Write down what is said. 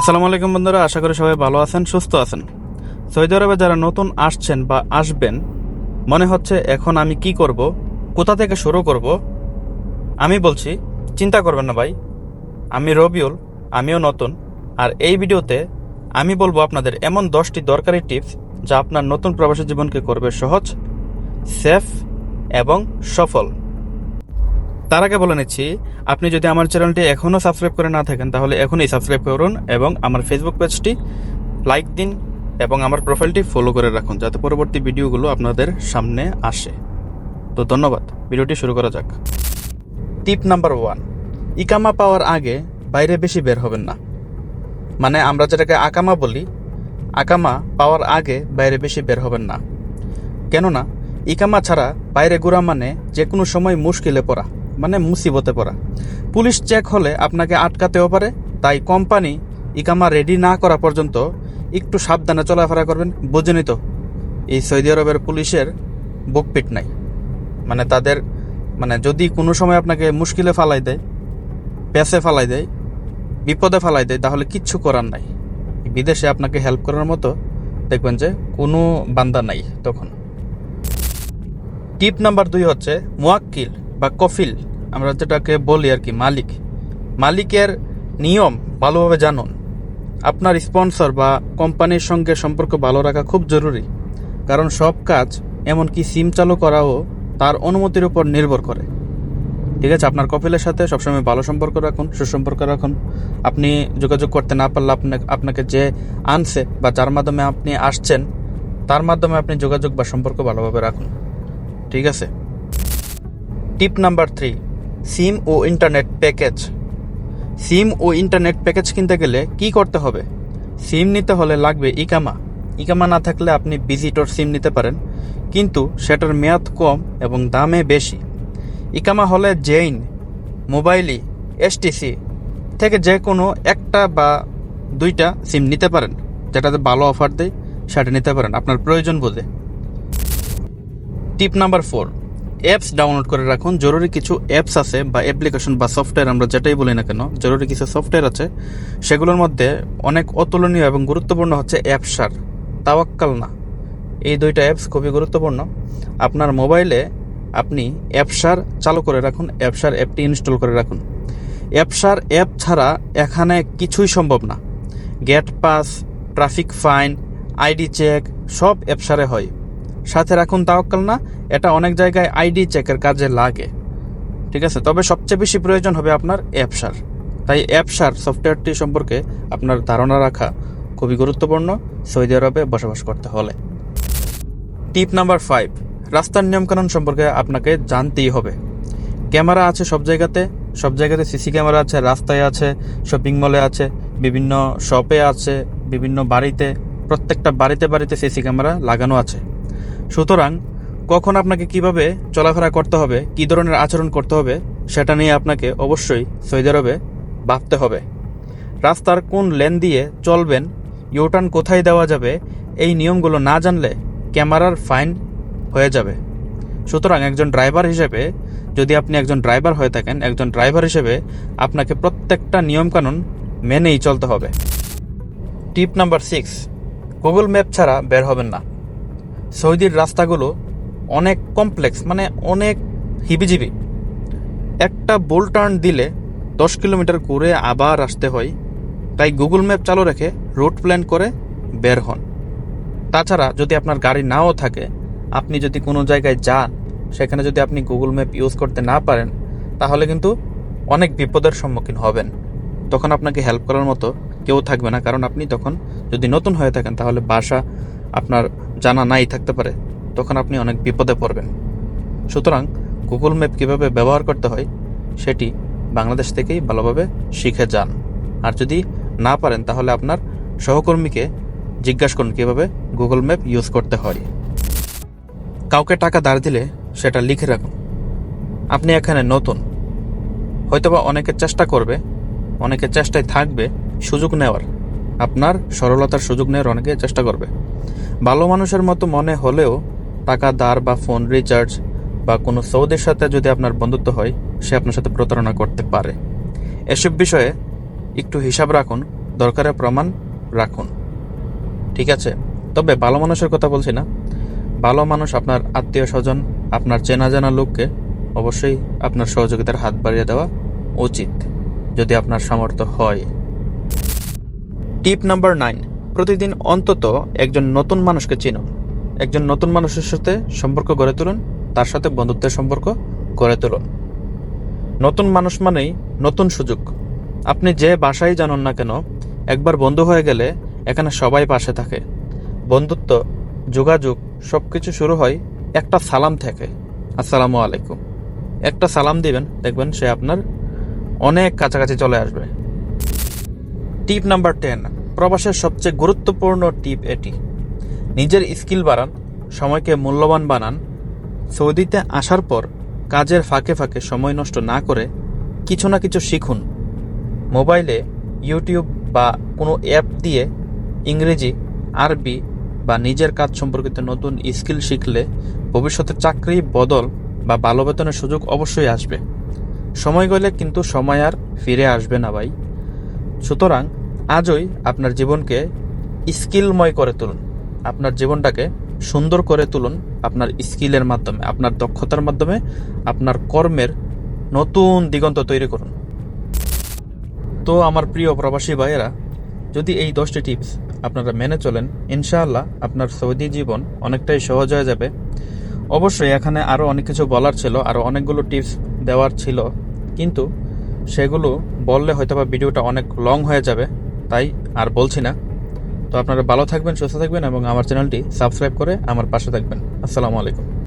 আসসালামু আলাইকুম বন্ধুরা, আশা করি সবাই ভালো আছেন, সুস্থ আছেন। সৌদি আরবে যারা নতুন আসছেন বা আসবেন, মনে হচ্ছে এখন আমি কি করব, কোথা থেকে শুরু করব, আমি বলছি, চিন্তা করবেন না ভাই। আমি রবিউল, আমিও নতুন, আর এই ভিডিওতে আমি বলব আপনাদের এমন দশটি দরকারি টিপস যা আপনার নতুন প্রবাসী জীবনকে করবে সহজ, সেফ এবং সফল। তার আগে বলে নিচ্ছি, আপনি যদি আমার চ্যানেলটি এখনও সাবস্ক্রাইব করে না থাকেন, তাহলে এখনই সাবস্ক্রাইব করুন এবং আমার ফেসবুক পেজটি লাইক দিন এবং আমার প্রোফাইলটি ফলো করে রাখুন, যাতে পরবর্তী ভিডিওগুলো আপনাদের সামনে আসে। তো ধন্যবাদ, ভিডিওটি শুরু করা যাক। টিপ নাম্বার ওয়ান ইকামা পাওয়ার আগে বাইরে বেশি বের হবেন না। মানে আমরা যেটাকে আকামা বলি, আকামা পাওয়ার আগে বাইরে বেশি বের হবেন না। কেননা, ইকামা ছাড়া বাইরে ঘোরা মানে যে কোনো সময় মুশকিলে পড়া। মানে মুসিবতে পড়া। পুলিশ চেক হলে আপনাকে আটকাতেও পারে, তাই কোম্পানি ইকামা রেডি না করা পর্যন্ত একটু সাবধানে চলাফেরা করবেন। বুঝেনি তো এই সৌদি আরবের পুলিশের বুকপিট নাই। মানে তাদের মানে যদি কোনো সময় আপনাকে মুশকিলে ফালাই দেয় পেছে ফালাই দেয়, বিপদে ফালাই দেয়, তাহলে কিচ্ছু করার নাই। বিদেশে আপনাকে হেল্প করার মতো দেখবেন যে কোনো বান্দা নাই তখন। টিপ নাম্বার দুই হচ্ছে মোয়াক্কিল বা কফিল। আমরা যেটাকে বলি আর কি মালিক। মালিকের নিয়ম ভালোভাবে জানুন। আপনার স্পন্সর বা কোম্পানির সঙ্গে সম্পর্ক ভালো রাখা খুব জরুরি। কারণ সব কাজ, এমনকি সিম চালু করাও তার অনুমতির উপর নির্ভর করে। ঠিক আছে, আপনার কপিলের সাথে সবসময় ভালো সম্পর্ক রাখুন, সুসম্পর্ক রাখুন। আপনি যোগাযোগ করতে না পারলে আপনাকে আপনাকে যে আনছে বা যার মাধ্যমে আপনি আসছেন, তার মাধ্যমে আপনি যোগাযোগ বা সম্পর্ক ভালোভাবে রাখুন। ঠিক আছে? Tip number three. সিম ও ইন্টারনেট প্যাকেজ। সিম ও ইন্টারনেট প্যাকেজ কিনতে গেলে কি করতে হবে? সিম নিতে হলে লাগবে ইকামা। ইকামা না থাকলে আপনি ভিজিটর সিম নিতে পারেন, কিন্তু সেটার মেয়াদ কম এবং দামে বেশি। ইকামা হলে জেইন, মোবাইলি, এসটিসি থেকে যে কোনো একটা বা দুইটা সিম নিতে পারেন, যেটাতে ভালো অফার দেয় সেটা নিতে পারেন, আপনার প্রয়োজন বোধে। Tip number four. Apps download করে রাখুন। জরুরি কিছু অ্যাপস আছে বা অ্যাপ্লিকেশন বা সফটওয়্যার আমরা যেটাই বলি না কেন, জরুরি কিছু সফটওয়্যার আছে, সেগুলোর মধ্যে অনেক অতুলনীয় এবং গুরুত্বপূর্ণ হচ্ছে অ্যাপসার তাওয়াক্কাল না। এই দুইটা অ্যাপস খুবই গুরুত্বপূর্ণ। আপনার মোবাইলে আপনি অ্যাপসার চালু করে রাখুন অ্যাপসার অ্যাপটি ইনস্টল করে রাখুন। অ্যাপসার অ্যাপ ছাড়া এখানে কিছুই সম্ভব না। Gate pass traffic fine ID check সব অ্যাপসারে হয়। সাথে রাখুন তাওয়াক্কাল না, এটা অনেক জায়গায় আইডি চেকের কাজে লাগে। ঠিক আছে? তবে সবচেয়ে বেশি প্রয়োজন হবে আপনার অ্যাপসার। তাই অ্যাপসার সফটওয়্যারটি সম্পর্কে আপনার ধারণা রাখা খুবই গুরুত্বপূর্ণ, সৌদি আরবে বসবাস করতে হলে। টিপ নাম্বার ফাইভ, রাস্তার নিয়মকানুন সম্পর্কে আপনাকে জানতেই হবে। ক্যামেরা আছে সব জায়গাতে সব জায়গাতে সিসি ক্যামেরা আছে, রাস্তায় আছে, শপিং মলে আছে, বিভিন্ন শপে আছে, বিভিন্ন বাড়িতে, প্রত্যেকটা বাড়িতে বাড়িতে সিসি ক্যামেরা লাগানো আছে। সুতরাং কখন আপনাকে কীভাবে চলাফেরা করতে হবে, কী ধরনের আচরণ করতে হবে, সেটা নিয়ে আপনাকে অবশ্যই সৌদি আরবে ভাবতে হবে। রাস্তার কোন লেন দিয়ে চলবেন ইউটার্ন কোথায় দেওয়া যাবে, এই নিয়মগুলো না জানলে ক্যামেরার ফাইন হয়ে যাবে। সুতরাং একজন ড্রাইভার হিসেবে, যদি আপনি একজন ড্রাইভার হয়ে থাকেন, একজন ড্রাইভার হিসেবে আপনাকে প্রত্যেকটা নিয়মকানুন মেনেই চলতে হবে। Tip number six Google map ছাড়া বের হবেন না। সৌদির রাস্তাগুলো অনেক কমপ্লেক্স মানে অনেক হিবিজিবি। একটা বোল টার্ন দিলে দশ কিলোমিটার ঘুরে আবার আসতে হয়, তাই গুগল ম্যাপ চালু রেখে রুট প্ল্যান করে বের হন। তাছাড়া যদি আপনার গাড়ি নাও থাকে, আপনি যদি কোনো জায়গায় যান, সেখানে যদি আপনি গুগল ম্যাপ ইউজ করতে না পারেন, তাহলে কিন্তু অনেক বিপদের সম্মুখীন হবেন। তখন আপনাকে হেল্প করার মতো কেউ থাকবে না, কারণ আপনি তখন যদি নতুন হয়ে থাকেন, তাহলে বাসা আপনার জানা নাই থাকতে পারে, তখন আপনি অনেক বিপদে পড়বেন। সুতরাং গুগল ম্যাপ কীভাবে ব্যবহার করতে হয়, সেটি বাংলাদেশ থেকেই ভালোভাবে শিখে যান। আর যদি না পারেন, তাহলে আপনার সহকর্মীকে জিজ্ঞাসা করুন কীভাবে গুগল ম্যাপ ইউজ করতে হয়। কাউকে টাকা ধার দিলে সেটা লিখে রাখুন। আপনি এখানে নতুন। হয়তোবা অনেকে চেষ্টা করবে, অনেকে চেষ্টায় থাকবে সুযোগ নেওয়ার। আপনার সরলতার সুযোগ নেওয়ার অনেকে চেষ্টা করবে। ভালো মানুষের মতো মনে হলেও টাকা দার বা ফোন রিচার্জ বা কোনো সৌদের সাথে যদি আপনার বন্ধুত্ব হয়, সে আপনার সাথে প্রতারণা করতে পারে। এসব বিষয়ে একটু হিসাব রাখুন, দরকারের প্রমাণ রাখুন। ঠিক আছে? তবে ভালো মানুষের কথা বলছি না। ভালো মানুষ আপনার আত্মীয় স্বজন, আপনার চেনা জানা লোককে অবশ্যই আপনার সহযোগিতার হাত বাড়িয়ে দেওয়া উচিত, যদি আপনার সামর্থ্য হয়। Tip number nine. প্রতিদিন অন্তত একজন নতুন মানুষকে চিনুন একজন নতুন মানুষের সাথে সম্পর্ক গড়ে তুলুন, তার সাথে বন্ধুত্বের সম্পর্ক গড়ে তুলুন। নতুন মানুষ মানেই নতুন সুযোগ। আপনি যে বাসায় জানুন না কেন, একবার বন্ধু হয়ে গেলে এখানে সবাই পাশে থাকে। বন্ধুত্ব, যোগাযোগ সব কিছু শুরু হয় একটা সালাম থেকে। আসসালামু আলাইকুম। একটা সালাম দিবেন, দেখবেন সে আপনার অনেক কাছাকাছি চলে আসবে। Tip number ten. প্রবাসের সবচেয়ে গুরুত্বপূর্ণ টিপ এটি। নিজের স্কিল বাড়ান, সময়কে মূল্যবান বানান, সৌদিতে আসার পর কাজের ফাঁকে ফাঁকে সময় নষ্ট না করে কিছু না কিছু শিখুন। মোবাইলে ইউটিউব বা কোনো অ্যাপ দিয়ে ইংরেজি, আরবি বা নিজের কাজ সম্পর্কিত নতুন স্কিল শিখলে ভবিষ্যতে চাকরি, বদল বা ভালো বেতনের সুযোগ অবশ্যই আসবে। সময় গেলে কিন্তু সময় আর ফিরে আসবে না ভাই। সুতরাং আজই আপনার জীবনকে স্কিলময় করে তুলুন। আপনার জীবনটাকে সুন্দর করে তুলুন আপনার স্কিলের মাধ্যমে, আপনার দক্ষতার মাধ্যমে, আপনার কর্মের নতুন দিগন্ত তৈরি করুন। তো আমার প্রিয় প্রবাসী ভাইয়েরা, যদি এই দশটি টিপস আপনারা মেনে চলেন, ইনশাআল্লাহ আপনার সৌদি জীবন অনেকটাই সহজ হয়ে যাবে। অবশ্যই এখানে আরও অনেক কিছু বলার ছিল আরও অনেকগুলো টিপস দেওয়ার ছিল, কিন্তু সেগুলো বললে হয়তো বা ভিডিওটা অনেক লং হয়ে যাবে। তাই আর বলছি না। তো আপনারা ভালো থাকবেন, সুস্থ থাকবেন এবং আমার চ্যানেলটি সাবস্ক্রাইব করে আমার পাশে থাকবেন। আসসালামু আলাইকুম।